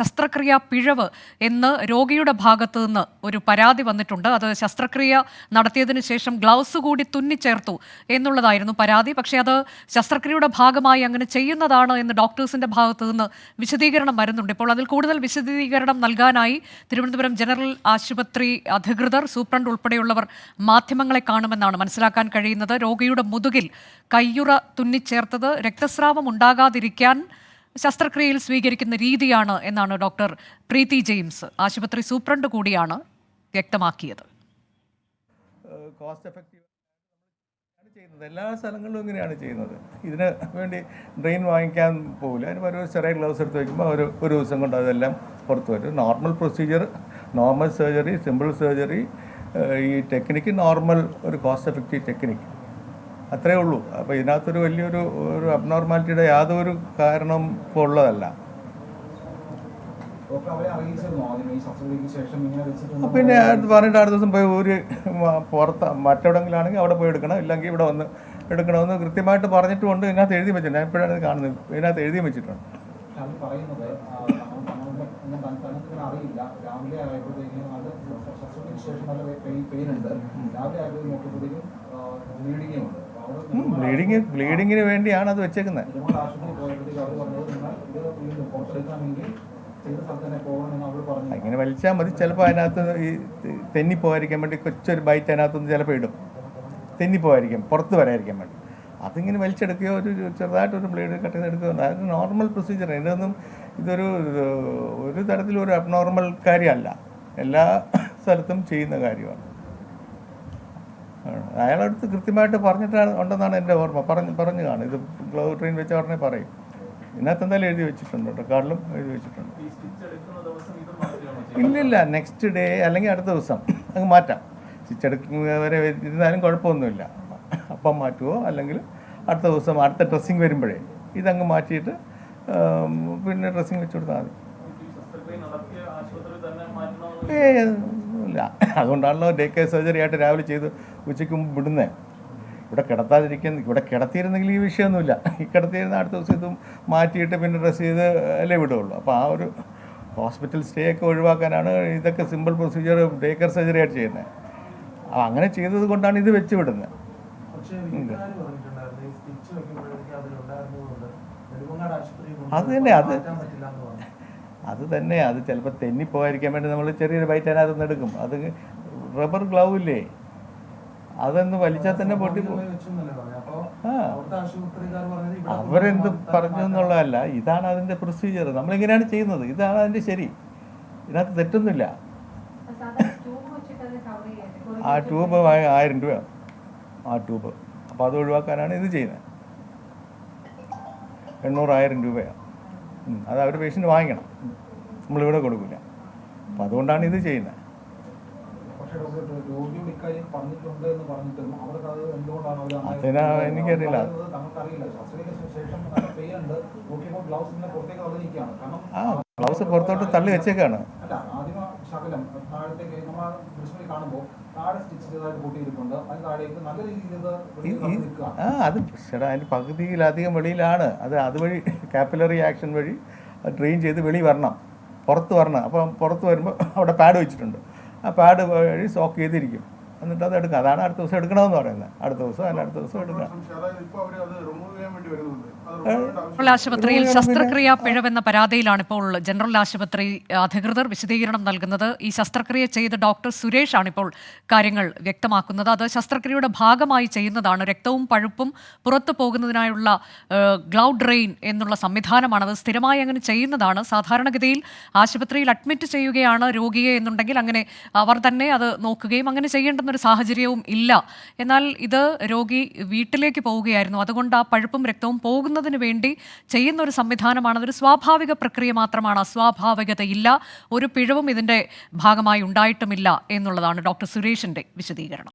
ശസ്ത്രക്രിയ പിഴവ് എന്ന് രോഗിയുടെ ഭാഗത്ത് നിന്ന് ഒരു പരാതി വന്നിട്ടുണ്ട്. അത് ശസ്ത്രക്രിയ നടത്തിയതിന് ശേഷം ഗ്ലൗസ് കൂടി തുന്നിച്ചേർത്തു എന്നുള്ളതായിരുന്നു പരാതി. പക്ഷേ അത് ശസ്ത്രക്രിയയുടെ ഭാഗമായി അങ്ങനെ ചെയ്യുന്നതാണ് എന്ന് ഡോക്ടേഴ്സിന്റെ ഭാഗത്ത് നിന്ന് വിശദീകരണം വരുന്നുണ്ട്. ഇപ്പോൾ അതിൽ കൂടുതൽ വിശദീകരണം നൽകാനായി തിരുവനന്തപുരം ജനറൽ ആശുപത്രി അധികൃതർ സൂപ്രണ്ട് ഉൾപ്പെടെയുള്ളവർ മാധ്യമങ്ങളെ കാണുമെന്നാണ് മനസ്സിലാക്കാൻ കഴിയുന്നത്. രോഗിയുടെ മുതുകിൽ കയ്യുറ തുന്നിച്ചേർത്തത്. രക്തസ്രാവം ഉണ്ടാകാതിരിക്കാൻ ശസ്ത്രക്രിയയിൽ സ്വീകരിക്കുന്ന രീതിയാണ് എന്നാണ് ഡോക്ടർ പ്രീതി ജെയിംസ് ആശുപത്രി സൂപ്രണ്ട് കൂടിയാണ് വ്യക്തമാക്കിയത്. കോസ്റ്റ് ചെയ്യുന്നത്. എല്ലാ സ്ഥലങ്ങളിലും ഇങ്ങനെയാണ് ചെയ്യുന്നത്. ഇതിന് വേണ്ടി ഡ്രെയിൻ വാങ്ങിക്കാൻ പോകില്ല അതിന് ഒരു ചെറിയ ഗ്ലൗസ് എടുത്ത് വയ്ക്കുമ്പോൾ ഒരു ഒരു ദിവസം കൊണ്ട് അതെല്ലാം പുറത്ത് വരും. Normal procedure normal surgery simple surgery ഈ ടെക്നിക്ക് നോർമൽ ഒരു കോസ്റ്റ് എഫക്റ്റീവ് ടെക്നിക്ക് അത്രേ ഉള്ളൂ. അപ്പോൾ ഇതിനകത്തൊരു വലിയൊരു ഒരു അബ്നോർമാലിറ്റിയുടെ യാതൊരു കാരണം ഇപ്പോൾ ഉള്ളതല്ല. പിന്നെ പറഞ്ഞിട്ട് അടുത്ത ദിവസം പോയി ഒരു പുറത്ത് മറ്റെവിടെങ്കിലാണെങ്കിൽ അവിടെ പോയി എടുക്കണം. ഇല്ലെങ്കിൽ ഇവിടെ വന്ന് എടുക്കണമെന്ന് കൃത്യമായിട്ട് പറഞ്ഞിട്ടുമുണ്ട് ഇതിനകത്ത് എഴുതി വെച്ചിട്ടുണ്ട്. ഞാൻ ഇപ്പോഴാണ് ഇത് കാണുന്നത്. ഇതിനകത്ത് എഴുതി വെച്ചിട്ടുണ്ട്. അറിയില്ല. രാവിലെ ആയപ്പോഴത്തേക്കും അത് ശസ്ത്രക്രിയക്ക് ശേഷം നല്ല പെയിൻ ഉണ്ട് രാവിലെ ആയപ്പോഴത്തേക്കും ബ്ലീഡിങ്ങും ഉണ്ട്. ബ്ലീഡിങ് ബ്ലീഡിങ്ങിന് വേണ്ടിയാണ് അത് വെച്ചേക്കുന്നത് അങ്ങനെ ചെയ്ത വലിച്ചാൽ മതി. ചിലപ്പോൾ അതിനകത്ത് ഈ തെന്നിപ്പോകാതിരിക്കാൻ വേണ്ടി കൊച്ചൊരു ബൈറ്റ് അതിനകത്തുനിന്ന് ചിലപ്പോൾ ഇടും. തെന്നിപ്പോകാതിരിക്കും പുറത്ത് വരായിരിക്കാൻ വേണ്ടി. അതിങ്ങനെ വലിച്ചെടുക്കുകയോ ഒരു ചെറുതായിട്ടൊരു ബ്ലേഡ് കട്ട് ചെയ്തെടുക്കുകയോ ഉണ്ട് അത് നോർമൽ പ്രൊസീജിയർ ഇതൊന്നും ഇതൊരു ഒരു തരത്തിലൊരു അബ്നോർമൽ കാര്യമല്ല. എല്ലാ സ്ഥലത്തും ചെയ്യുന്ന കാര്യമാണ്. അയാളടുത്ത് കൃത്യമായിട്ട് പറഞ്ഞിട്ടാണ് ഉണ്ടെന്നാണ് എന്റെ ഓർമ്മ. പറഞ്ഞ് പറഞ്ഞു കാണും. ഇത് ഗ്ലൗ ട്രെയിൻ വെച്ച ഉടനെ പറയും. ഇതിനകത്ത് എന്തായാലും എഴുതി വെച്ചിട്ടുണ്ട് റെക്കോർഡിലും എഴുതി വെച്ചിട്ടുണ്ട്. ഇല്ലില്ല. നെക്സ്റ്റ് ഡേ അല്ലെങ്കിൽ അടുത്ത ദിവസം അങ്ങ് മാറ്റാം. സ്റ്റിച്ച് എടുക്കുന്നവരെ ഇരുന്നാലും കുഴപ്പമൊന്നുമില്ല. അപ്പം മാറ്റുമോ അല്ലെങ്കിൽ അടുത്ത ദിവസം അടുത്ത ഡ്രസ്സിങ് വരുമ്പോഴേ ഇതങ്ങ് മാറ്റിയിട്ട് പിന്നെ ഡ്രസ്സിങ് വെച്ച് കൊടുത്താൽ മതി. ഇല്ല അതുകൊണ്ടാണല്ലോ ഡേ കെയർ സർജറി ആയിട്ട് രാവിലെ ചെയ്ത് ഉച്ചയ്ക്ക് മുമ്പ് വിടുന്നത് ഇവിടെ കിടത്താതിരിക്കുന്ന ഇവിടെ കിടത്തിയിരുന്നെങ്കിൽ ഈ വിഷയമൊന്നുമില്ല. ഈ കിടത്തിയിരുന്ന അടുത്ത ദിവസം ഇതും മാറ്റിയിട്ട് പിന്നെ ഡ്രസ്സ് ചെയ്ത് അല്ലേ വിടുകയുള്ളൂ അപ്പോൾ ആ ഒരു ഹോസ്പിറ്റൽ സ്റ്റേ ഒക്കെ ഒഴിവാക്കാനാണ് ഇതൊക്കെ simple procedure day care surgery ആയിട്ട് ചെയ്യുന്നത് അപ്പോൾ അങ്ങനെ ചെയ്തത് കൊണ്ടാണ് ഇത് വെച്ച് വിടുന്നത് അത് തന്നെ, അത് മാറ്റാൻ പറ്റില്ല എന്ന് പറഞ്ഞു അത് തന്നെ അത് ചിലപ്പോൾ തെന്നിപ്പോകാതിരിക്കാൻ വേണ്ടി നമ്മൾ ചെറിയൊരു ബൈറ്റ് അതിനകത്ത് നിന്ന് എടുക്കും. അത് റബ്ബർ ഗ്ലൗ ഇല്ലേ? അതൊന്ന് വലിച്ചാൽ തന്നെ പൊട്ടി അവരെന്ത് പറഞ്ഞു എന്നുള്ളതല്ല ഇതാണ് അതിന്റെ പ്രൊസീജിയർ നമ്മളിങ്ങനെയാണ് ചെയ്യുന്നത്. ഇതാണ് അതിന്റെ ശരി. ഇതിനകത്ത് തെറ്റൊന്നുമില്ല. ആ ട്യൂബ് ആ- ആയിരം രൂപ ആ ട്യൂബ് അപ്പോൾ അത് ഒഴിവാക്കാനാണ് ഇത് ചെയ്യുന്നത്. എണ്ണൂറായിരം രൂപയാണ്. അത് അവർ പേഷ്യന്റ് വാങ്ങിക്കണം. നമ്മളിവിടെ കൊടുക്കില്ല. അപ്പം അതുകൊണ്ടാണ് ഇത് ചെയ്യുന്നത്. അതിനാ എനിക്കറിയില്ല. ആ ഗ്ലൗസ് പുറത്തോട്ട് തള്ളി വെച്ചേക്കാണ്. ശകലം താഴത്തേക്ക് നമ്മൾ ദൃശ്യത്തിൽ കാണുമ്പോൾ താഴെ സ്റ്റിച്ച് ചെയ്തതായിട്ട് കൂട്ടിയിരിപ്പുണ്ട്. അത് താഴേക്ക് നല്ല രീതിയിൽ ആ അത് ചേട്ടാ അതിന്റെ പകുതിയിലധികം വെളിയിലാണ്. അത് അതുവഴി കാപ്പിലറി ആക്ഷൻ വഴി ട്രെയിൻ ചെയ്ത് വെളി വരണം. പുറത്ത് വരണം. അപ്പം പുറത്ത് വരുമ്പോൾ അവിടെ പാഡ് വെച്ചിട്ടുണ്ട്. ആ പാഡ് വഴി സോക്ക് ചെയ്തിരിക്കും. എന്നിട്ട് അത് എടുക്കാം. അതാണ് അടുത്ത ദിവസം എടുക്കണമെന്ന് പറയുന്നത്. അടുത്ത ദിവസം അതിന്റെ അടുത്ത ദിവസം എടുക്കാം. ജനറൽ ആശുപത്രിയിൽ ശസ്ത്രക്രിയ പിഴവെന്ന പരാതിയിലാണ് ഇപ്പോൾ ജനറൽ ആശുപത്രി അധികൃതർ വിശദീകരണം നൽകുന്നത്. ഈ ശസ്ത്രക്രിയ ചെയ്ത ഡോക്ടർ സുരേഷ് ആണ് ഇപ്പോൾ കാര്യങ്ങൾ വ്യക്തമാക്കുന്നത്. അത് ശസ്ത്രക്രിയയുടെ ഭാഗമായി ചെയ്യുന്നതാണ്. രക്തവും പഴുപ്പും പുറത്തു പോകുന്നതിനായുള്ള ഗ്ലൗ ഡ്രെയിൻ എന്നുള്ള സംവിധാനമാണ് അത് സ്ഥിരമായി അങ്ങനെ ചെയ്യുന്നതാണ്. സാധാരണഗതിയിൽ ആശുപത്രിയിൽ അഡ്മിറ്റ് ചെയ്യുകയാണ് രോഗിയെ എന്നുണ്ടെങ്കിൽ അങ്ങനെ അവർ തന്നെ അത് നോക്കുകയും അങ്ങനെ ചെയ്യേണ്ടെന്നൊരു സാഹചര്യവും ഇല്ല. എന്നാൽ ഇത് രോഗി വീട്ടിലേക്ക് പോവുകയായിരുന്നു. അതുകൊണ്ട് ആ പഴുപ്പും രക്തവും പോകുന്നതിന് വേണ്ടി ചെയ്യുന്ന ഒരു സംവിധാനമാണ്. അതൊരു സ്വാഭാവിക പ്രക്രിയ മാത്രമാണ്. അസ്വാഭാവികതയില്ല. ഒരു പിഴവും ഇതിന്റെ ഭാഗമായി ഉണ്ടായിട്ടുമില്ല എന്നുള്ളതാണ് ഡോക്ടർ സുരേഷിന്റെ വിശദീകരണം.